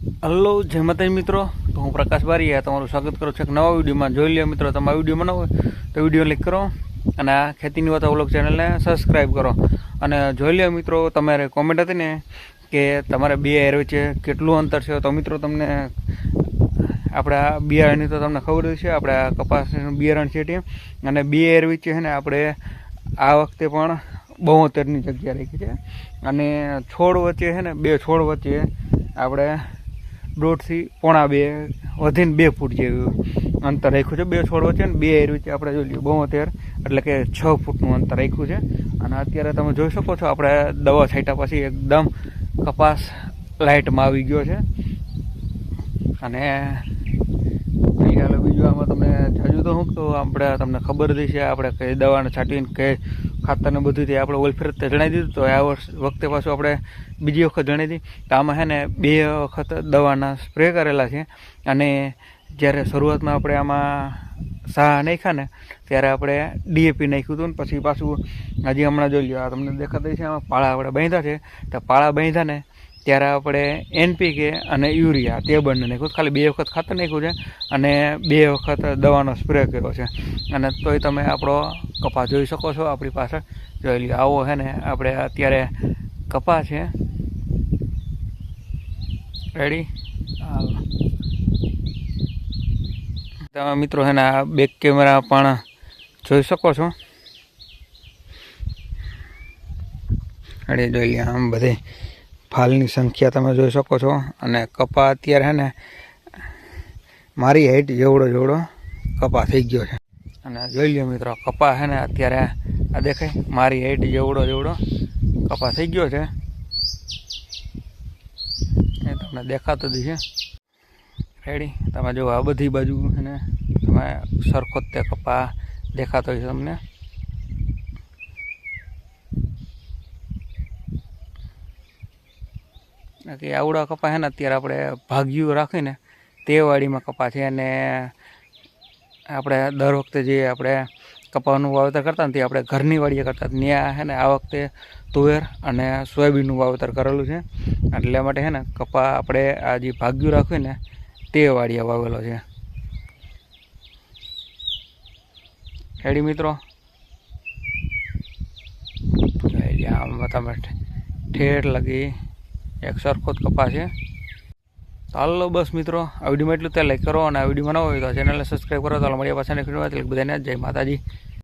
Hello, જય માતાજી મિત્રો. તો હું પ્રકાશ બારીયા, તમારું સ્વાગત કરું છું એક નવા વિડીયોમાં. જોઈ લ્યો મિત્રો, તમારા વીડિયો બનાવો તો વીડિયો ક્લિક કરો અને આ ખેતીની વાત ઓલોક ચેનલને સબસ્ક્રાઈબ કરો. અને જોઈ લ્યો મિત્રો, તમારે કોમેન્ટ હતી ને કે તમારે બે એર વચ્ચે કેટલું અંતર છે, તો મિત્રો તમને આપણા બિયારણની તો તમને ખબર છે આપણા કપાસનું બિયારણ છે તે. અને બે એર વચ્ચે છે ને આપણે આ વખતે પણ બોતેરની જગ્યા રાખી છે. અને છોડ વચ્ચે છે ને, બે છોડ વચ્ચે આપણે દોઢથી પોણા બે, વધીને બે ફૂટ જેવું અંતર રાખ્યું છે. બે છોડ વચ્ચે ને, બે એર્યું છે. આપણે જોઈ લઈએ બોતેર એટલે કે છ ફૂટનું અંતર રાખ્યું છે. અને અત્યારે તમે જોઈ શકો છો, આપણે દવા છાંટ્યા પછી એકદમ કપાસ લાઇટમાં આવી ગયો છે. અને બીજું આમાં તમે જાજુ તો હું તો આપણે તમને ખબર જ આપણે કઈ દવાને છાંટીને કઈ ખાતરને બધું તે આપણે ઓલ જણાવી દીધું તો આ વખતે પાછું આપણે બીજી વખત જણાવી દીધી તો આમાં છે ને બે વખત દવાના સ્પ્રે કરેલા છે અને જ્યારે શરૂઆતમાં આપણે આમાં સાહ નાખ્યા ને ત્યારે આપણે ડીએપી નાખ્યું હતું ને પછી પાછું હજી હમણાં જોઈ લો આ તમને દેખાતા છે, આમાં પાળા આપણે બાંધ્યા છે. તો પાળા બાંધ્યા ને ત્યારે આપણે એનપીકે અને યુરિયા તે બંને નાખ્યું. ખાલી બે વખત ખાતર નાખ્યું છે અને બે વખત દવાનો સ્પ્રે કર્યો છે. અને તોય તમે આપણો કપા જોઈ શકો છો આપણી પાસે જોઈ લઈએ આવો છે ને આપણે અત્યારે કપા છે. રેડી તમે મિત્રો છે ને આ બેક કેમેરા પણ જોઈ શકો છો. અરે જોઈ લઈએ આમ બધે ફાલની સંખ્યા તમે જોઈ શકો છો. અને કપા અત્યારે છે ને, મારી હાઈટ જેવડો જેવડો કપા થઈ ગયો છે. અને જોઈ લ્યો મિત્રો, કપા છે ને અત્યારે, આ દેખાય, મારી હાઈટ જેવડો જેવડો કપા થઈ ગયો છે. એ તમને દેખાતો જ છે રેડી તમે જો આ બધી બાજુ છે ને, તમે સરખો તે કપા દેખાતો છે તમને. કે આવડા કપા છે ને અત્યારે આપણે ભાગ્યું રાખીને તે વાડીમાં કપા છે અને આપણે દર વખતે જે આપણે કપાનું વાવેતર કરતા ને તે આપણે ઘરની વાડીએ કરતા. ત્યાં છે ને આ વખતે તુવેર અને સોયાબીનનું વાવેતર કરેલું છે. એટલે માટે છે ને કપા આપણે આ જે ભાગ્યું રાખ્યું ને તે વાડીએ વાવેલો છે. હેડી મિત્રો? આમાં તમે ઠેઠ લગી એક સરખો જ કપા છે. ચાલો બસ મિત્રો, આ વિડીયોમાં એટલું ત્યાં લાઈક કરો અને આ વીડિયો બનાવો હોય તો ચેનલને સબસ્ક્રાઈબ કરો. ચાલો મળીએ પાછા નેક્સ્ટ વિડીયોમાં બધાને જય માતાજી.